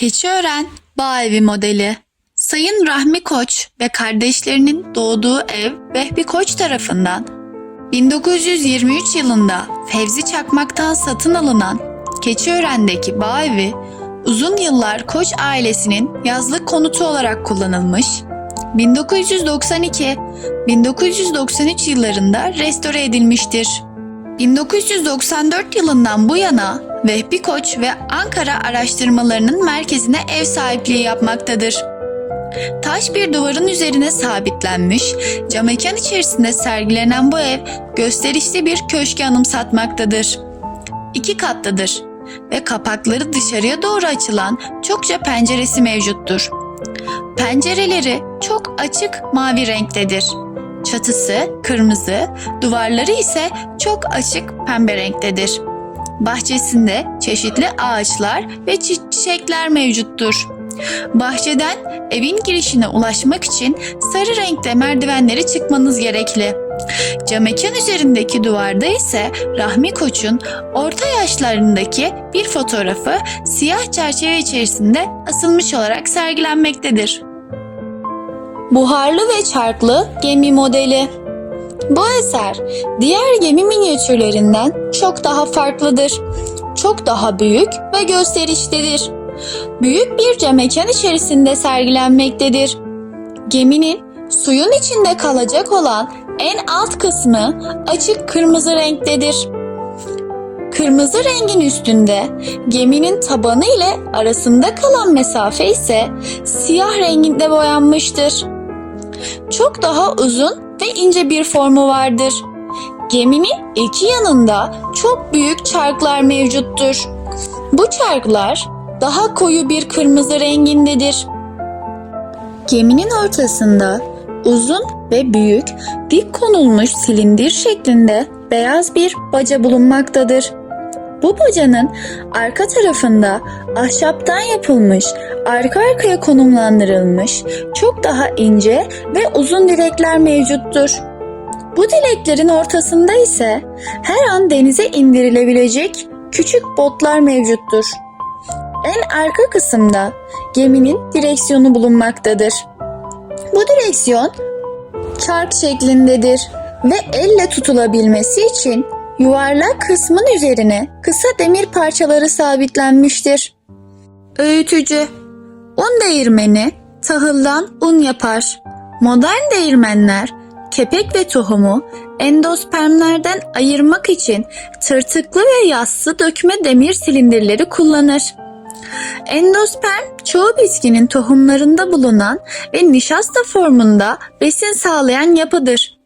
Keçiören Bağ Evi modeli. Sayın Rahmi Koç ve kardeşlerinin doğduğu ev Vehbi Koç tarafından 1923 yılında Fevzi Çakmak'tan satın alınan Keçiören'deki bağ evi uzun yıllar Koç ailesinin yazlık konutu olarak kullanılmış. 1992-1993 yıllarında restore edilmiştir. 1994 yılından bu yana Vehbi Koç ve Ankara araştırmalarının merkezine ev sahipliği yapmaktadır. Taş bir duvarın üzerine sabitlenmiş, cam mekan içerisinde sergilenen bu ev gösterişli bir köşke anımsatmaktadır. İki katlıdır ve kapakları dışarıya doğru açılan çokça penceresi mevcuttur. Pencereleri çok açık mavi renktedir. Çatısı kırmızı, duvarları ise çok açık pembe renktedir. Bahçesinde çeşitli ağaçlar ve çi- çiçekler mevcuttur. Bahçeden evin girişine ulaşmak için sarı renkte merdivenleri çıkmanız gerekli. Camekan üzerindeki duvarda ise Rahmi Koç'un orta yaşlarındaki bir fotoğrafı siyah çerçeve içerisinde asılmış olarak sergilenmektedir. Buharlı ve çarklı gemi modeli. Bu eser diğer gemi minyatürlerinden çok daha farklıdır. Çok daha büyük ve gösterişlidir. Büyük bir camekan içerisinde sergilenmektedir. Geminin suyun içinde kalacak olan en alt kısmı açık kırmızı renktedir. Kırmızı rengin üstünde geminin tabanı ile arasında kalan mesafe ise siyah renginde boyanmıştır. Çok daha uzun ve ince bir formu vardır. Geminin iki yanında çok büyük çarklar mevcuttur. Bu çarklar daha koyu bir kırmızı rengindedir. Geminin ortasında uzun ve büyük dik konulmuş silindir şeklinde beyaz bir baca bulunmaktadır. Bu bacanın arka tarafında ahşaptan yapılmış, arka arkaya konumlandırılmış çok daha ince ve uzun direkler mevcuttur. Bu direklerin ortasında ise her an denize indirilebilecek küçük botlar mevcuttur. En arka kısımda geminin direksiyonu bulunmaktadır. Bu direksiyon çark şeklindedir ve elle tutulabilmesi için yuvarlak kısmın üzerine kısa demir parçaları sabitlenmiştir. Öğütücü Un değirmeni tahıldan un yapar. Modern değirmenler kepek ve tohumu endospermlerden ayırmak için tırtıklı ve yassı dökme demir silindirleri kullanır. Endosperm çoğu bitkinin tohumlarında bulunan ve nişasta formunda besin sağlayan yapıdır.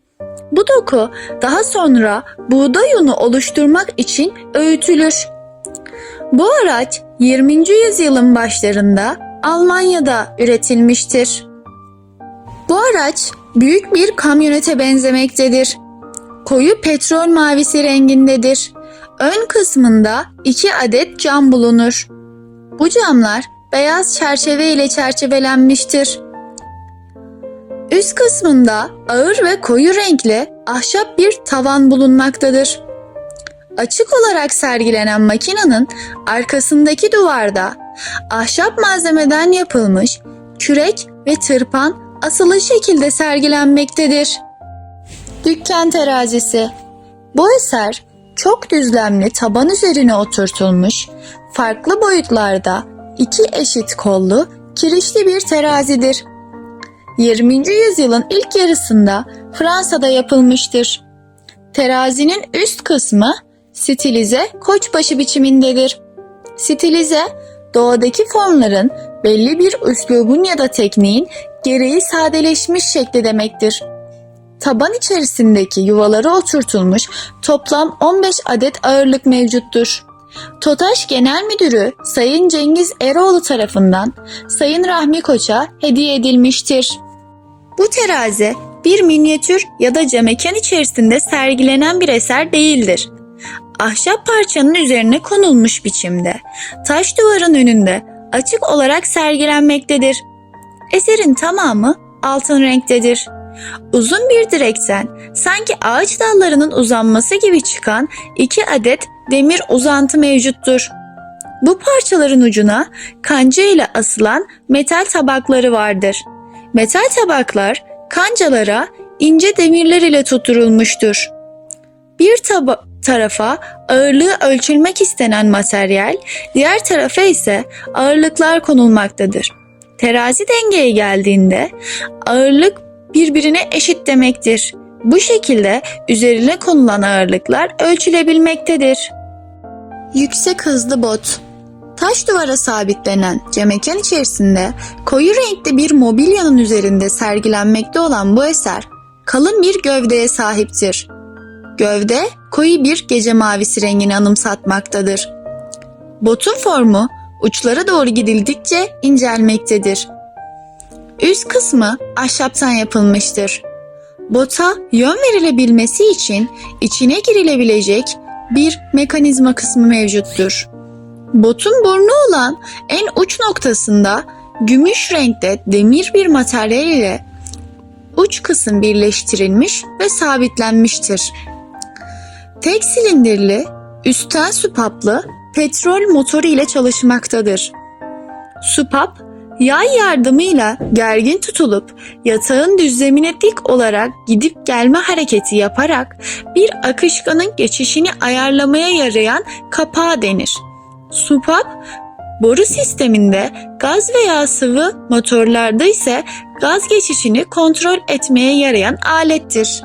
Bu doku daha sonra buğday unu oluşturmak için öğütülür. Bu araç 20. yüzyılın başlarında Almanya'da üretilmiştir. Bu araç büyük bir kamyonete benzemektedir. Koyu petrol mavisi rengindedir. Ön kısmında iki adet cam bulunur. Bu camlar beyaz çerçeve ile çerçevelenmiştir. Üst kısmında ağır ve koyu renkli ahşap bir tavan bulunmaktadır. Açık olarak sergilenen makinenin arkasındaki duvarda ahşap malzemeden yapılmış kürek ve tırpan asılı şekilde sergilenmektedir. Dükkan terazisi. Bu eser çok düzlemli taban üzerine oturtulmuş, farklı boyutlarda iki eşit kollu, kirişli bir terazidir. 20. yüzyılın ilk yarısında Fransa'da yapılmıştır. Terazinin üst kısmı stilize koçbaşı biçimindedir. Stilize, doğadaki formların belli bir üslubun ya da tekniğin gereği sadeleşmiş şekli demektir. Taban içerisindeki yuvaları oturtulmuş toplam 15 adet ağırlık mevcuttur. TOTAŞ Genel Müdürü Sayın Cengiz Eroğlu tarafından Sayın Rahmi Koç'a hediye edilmiştir. Bu terazi bir minyatür ya da camekan içerisinde sergilenen bir eser değildir. Ahşap parçanın üzerine konulmuş biçimde, taş duvarın önünde açık olarak sergilenmektedir. Eserin tamamı altın renktedir. Uzun bir direkten sanki ağaç dallarının uzanması gibi çıkan iki adet demir uzantı mevcuttur. Bu parçaların ucuna kanca ile asılan metal tabakları vardır. Metal tabaklar kancalara ince demirler ile tutturulmuştur. Bir taba- tarafa ağırlığı ölçülmek istenen materyal, diğer tarafa ise ağırlıklar konulmaktadır. Terazi dengeye geldiğinde ağırlık birbirine eşit demektir. Bu şekilde üzerine konulan ağırlıklar ölçülebilmektedir. Yüksek hızlı bot Taş duvara sabitlenen camekan içerisinde koyu renkli bir mobilyanın üzerinde sergilenmekte olan bu eser kalın bir gövdeye sahiptir. Gövde koyu bir gece mavisi rengini anımsatmaktadır. Botun formu uçlara doğru gidildikçe incelmektedir. Üst kısmı ahşaptan yapılmıştır. Bota yön verilebilmesi için içine girilebilecek bir mekanizma kısmı mevcuttur. Botun burnu olan en uç noktasında gümüş renkte demir bir materyal ile uç kısım birleştirilmiş ve sabitlenmiştir. Tek silindirli, üstten supaplı petrol motoru ile çalışmaktadır. Supap, yay yardımıyla gergin tutulup yatağın düzlemine dik olarak gidip gelme hareketi yaparak bir akışkanın geçişini ayarlamaya yarayan kapağı denir. Supap, boru sisteminde gaz veya sıvı motorlarda ise gaz geçişini kontrol etmeye yarayan alettir.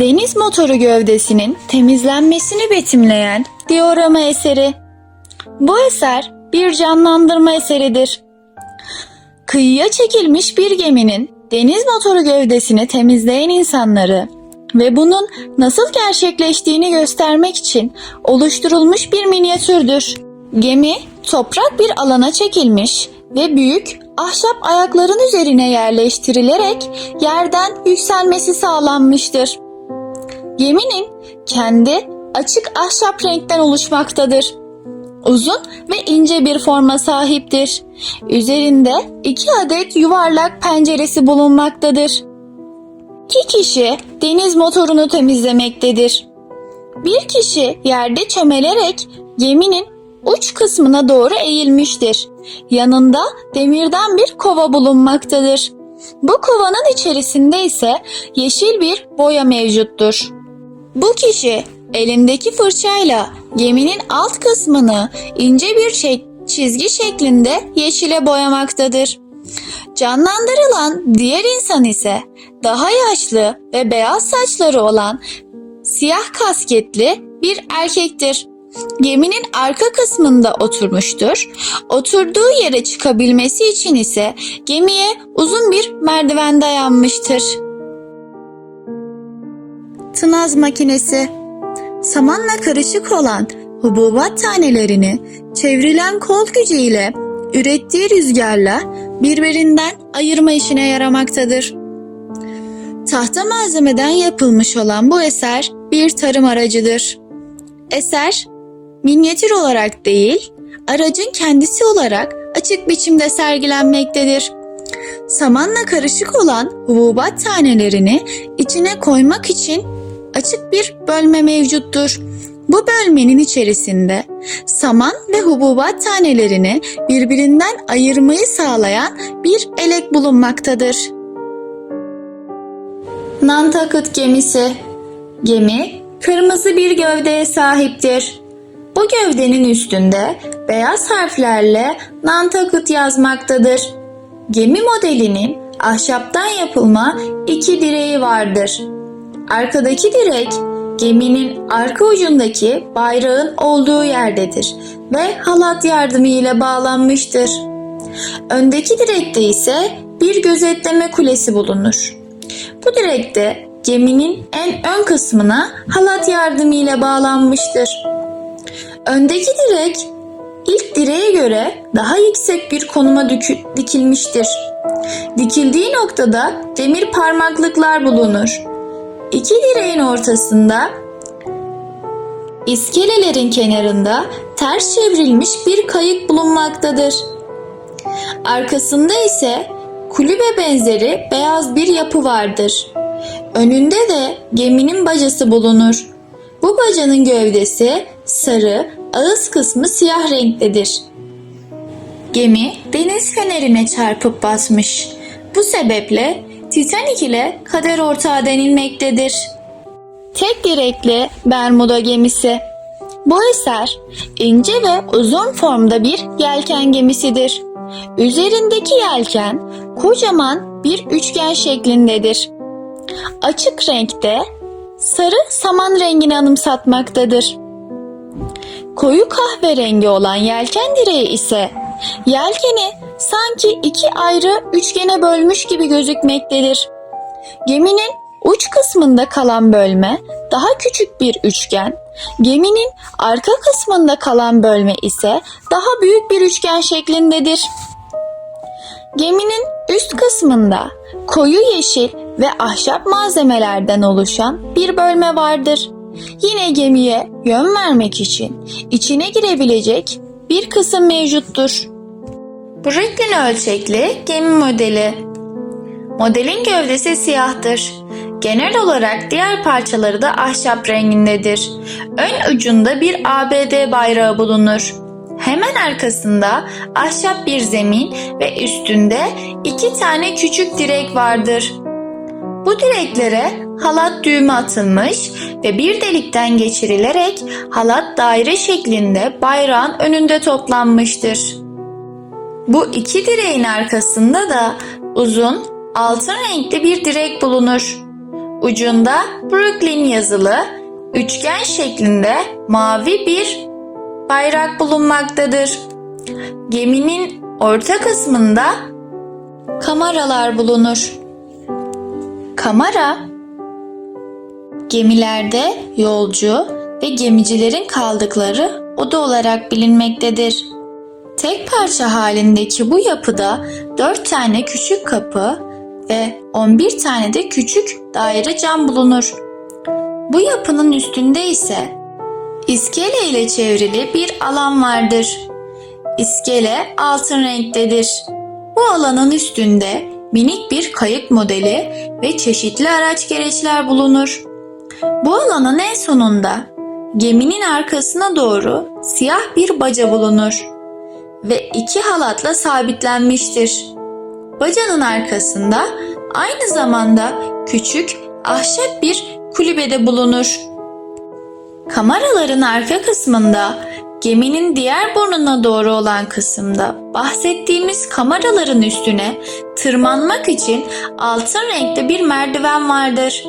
Deniz motoru gövdesinin temizlenmesini betimleyen diorama eseri. Bu eser bir canlandırma eseridir. Kıyıya çekilmiş bir geminin deniz motoru gövdesini temizleyen insanları ve bunun nasıl gerçekleştiğini göstermek için oluşturulmuş bir minyatürdür. Gemi toprak bir alana çekilmiş ve büyük ahşap ayakların üzerine yerleştirilerek yerden yükselmesi sağlanmıştır. Geminin kendi açık ahşap renkten oluşmaktadır. Uzun ve ince bir forma sahiptir. Üzerinde iki adet yuvarlak penceresi bulunmaktadır. İki kişi deniz motorunu temizlemektedir. Bir kişi yerde çömelerek geminin uç kısmına doğru eğilmiştir. Yanında demirden bir kova bulunmaktadır. Bu kovanın içerisinde ise yeşil bir boya mevcuttur. Bu kişi elindeki fırçayla geminin alt kısmını ince bir şey, çizgi şeklinde yeşile boyamaktadır. Canlandırılan diğer insan ise daha yaşlı ve beyaz saçları olan siyah kasketli bir erkektir. Geminin arka kısmında oturmuştur. Oturduğu yere çıkabilmesi için ise gemiye uzun bir merdiven dayanmıştır. Tınaz makinesi Samanla karışık olan hububat tanelerini çevrilen kol gücüyle ürettiği rüzgarla birbirinden ayırma işine yaramaktadır. Tahta malzemeden yapılmış olan bu eser bir tarım aracıdır. Eser, minyatür olarak değil, aracın kendisi olarak açık biçimde sergilenmektedir. Samanla karışık olan hububat tanelerini içine koymak için açık bir bölme mevcuttur. Bu bölmenin içerisinde saman ve hububat tanelerini birbirinden ayırmayı sağlayan bir elek bulunmaktadır. Nantakıt gemisi Gemi kırmızı bir gövdeye sahiptir. Bu gövdenin üstünde beyaz harflerle Nantakıt yazmaktadır. Gemi modelinin ahşaptan yapılma iki direği vardır. Arkadaki direk geminin arka ucundaki bayrağın olduğu yerdedir ve halat yardımıyla bağlanmıştır. Öndeki direkte ise bir gözetleme kulesi bulunur. Bu direkte geminin en ön kısmına halat yardımıyla bağlanmıştır. Öndeki direk ilk direğe göre daha yüksek bir konuma dikilmiştir. Dikildiği noktada demir parmaklıklar bulunur. İki direğin ortasında iskelelerin kenarında ters çevrilmiş bir kayık bulunmaktadır. Arkasında ise kulübe benzeri beyaz bir yapı vardır. Önünde de geminin bacası bulunur. Bu bacanın gövdesi sarı, ağız kısmı siyah renktedir. Gemi deniz fenerine çarpıp basmış. Bu sebeple Titanic ile kader ortağı denilmektedir. Tek direkli Bermuda gemisi. Bu eser ince ve uzun formda bir yelken gemisidir. Üzerindeki yelken kocaman bir üçgen şeklindedir. Açık renkte sarı saman rengini anımsatmaktadır. Koyu kahverengi olan yelken direği ise yelkeni sanki iki ayrı üçgene bölmüş gibi gözükmektedir. Geminin uç kısmında kalan bölme daha küçük bir üçgen, geminin arka kısmında kalan bölme ise daha büyük bir üçgen şeklindedir. Geminin üst kısmında koyu yeşil ve ahşap malzemelerden oluşan bir bölme vardır. Yine gemiye yön vermek için içine girebilecek bir kısım mevcuttur. Brooklyn ölçekli gemi modeli. Modelin gövdesi siyahtır. Genel olarak diğer parçaları da ahşap rengindedir. Ön ucunda bir ABD bayrağı bulunur. Hemen arkasında ahşap bir zemin ve üstünde iki tane küçük direk vardır. Bu direklere halat düğümü atılmış ve bir delikten geçirilerek halat daire şeklinde bayrağın önünde toplanmıştır. Bu iki direğin arkasında da uzun altın renkli bir direk bulunur. Ucunda Brooklyn yazılı üçgen şeklinde mavi bir bayrak bulunmaktadır. Geminin orta kısmında kameralar bulunur. Kamera gemilerde yolcu ve gemicilerin kaldıkları oda olarak bilinmektedir. Tek parça halindeki bu yapıda 4 tane küçük kapı ve 11 tane de küçük daire cam bulunur. Bu yapının üstünde ise iskele ile çevrili bir alan vardır. İskele altın renktedir. Bu alanın üstünde minik bir kayık modeli ve çeşitli araç gereçler bulunur. Bu alanın en sonunda geminin arkasına doğru siyah bir baca bulunur ve iki halatla sabitlenmiştir. Bacanın arkasında aynı zamanda küçük ahşap bir kulübede bulunur. Kameraların arka kısmında geminin diğer burnuna doğru olan kısımda bahsettiğimiz kameraların üstüne tırmanmak için altın renkte bir merdiven vardır.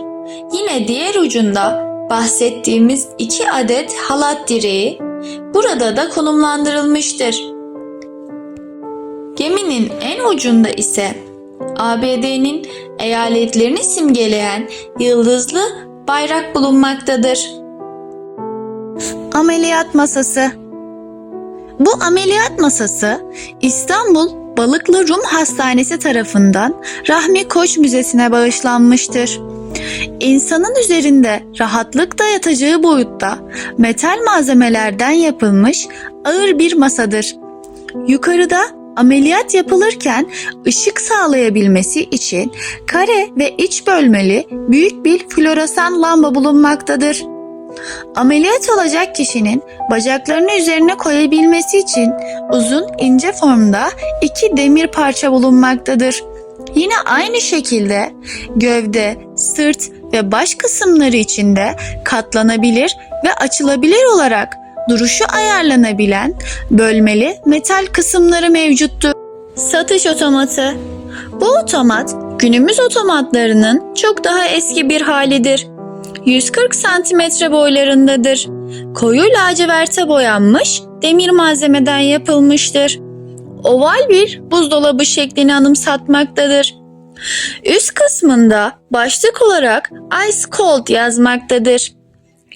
Yine diğer ucunda bahsettiğimiz iki adet halat direği burada da konumlandırılmıştır. Geminin en ucunda ise ABD'nin eyaletlerini simgeleyen yıldızlı bayrak bulunmaktadır. Ameliyat masası Bu ameliyat masası İstanbul Balıklı Rum Hastanesi tarafından Rahmi Koç Müzesi'ne bağışlanmıştır. İnsanın üzerinde rahatlıkla yatacağı boyutta metal malzemelerden yapılmış ağır bir masadır. Yukarıda ameliyat yapılırken ışık sağlayabilmesi için kare ve iç bölmeli büyük bir floresan lamba bulunmaktadır. Ameliyat olacak kişinin bacaklarını üzerine koyabilmesi için uzun ince formda iki demir parça bulunmaktadır. Yine aynı şekilde gövde, sırt ve baş kısımları içinde katlanabilir ve açılabilir olarak duruşu ayarlanabilen bölmeli metal kısımları mevcuttur. Satış otomatı Bu otomat günümüz otomatlarının çok daha eski bir halidir. 140 santimetre boylarındadır. Koyu laciverte boyanmış demir malzemeden yapılmıştır. Oval bir buzdolabı şeklini anımsatmaktadır. Üst kısmında başlık olarak Ice Cold yazmaktadır.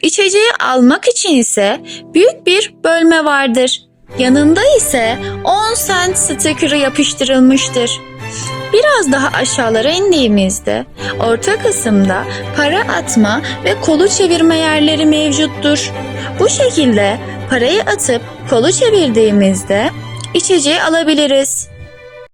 İçeceği almak için ise büyük bir bölme vardır. Yanında ise 10 cent sticker'ı yapıştırılmıştır. Biraz daha aşağılara indiğimizde orta kısımda para atma ve kolu çevirme yerleri mevcuttur. Bu şekilde parayı atıp kolu çevirdiğimizde içeceği alabiliriz.